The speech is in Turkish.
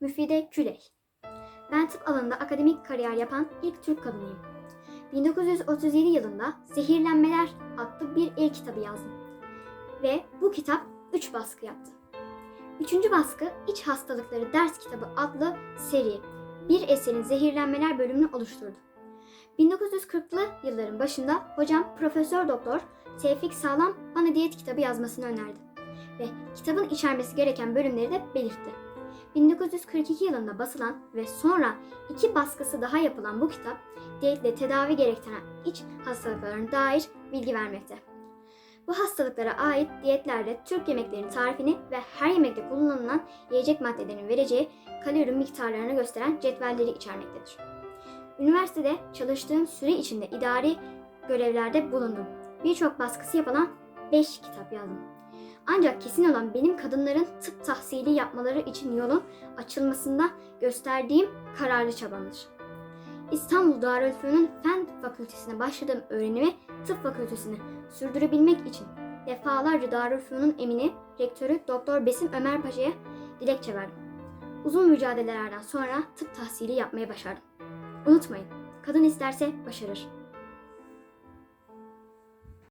Müfide Küley. Ben tıp alanında akademik kariyer yapan ilk Türk kadınıyım. 1937 yılında Zehirlenmeler adlı bir el kitabı yazdım. Ve bu kitap 3 baskı yaptı. Üçüncü baskı İç Hastalıkları Ders Kitabı adlı seri bir eserin zehirlenmeler bölümünü oluşturdu. 1940'lı yılların başında hocam Profesör Doktor Tevfik Sağlam bana diyet kitabı yazmasını önerdi ve kitabın içermesi gereken bölümleri de belirtti. 1942 yılında basılan ve sonra iki baskısı daha yapılan bu kitap diyetle tedavi gerektiren iç hastalıklarına dair bilgi vermekte. Bu hastalıklara ait diyetlerde Türk yemeklerinin tarifini ve her yemekte kullanılan yiyecek maddelerin vereceği kalori miktarlarını gösteren cetvelleri içermektedir. Üniversitede çalıştığım süre içinde idari görevlerde bulundum. Birçok baskısı yapılan 5 kitap yazdım. Ancak kesin olan benim kadınların tıp tahsili yapmaları için yolun açılmasında gösterdiğim kararlı çabamdır. İstanbul Darülfünun Fen Fakültesine başladığım öğrenimi tıp fakültesine sürdürebilmek için defalarca Darülfünun emini rektörü Doktor Besim Ömer Paşa'ya dilekçe verdim. Uzun mücadelelerden sonra tıp tahsili yapmayı başardım. Unutmayın, kadın isterse başarır.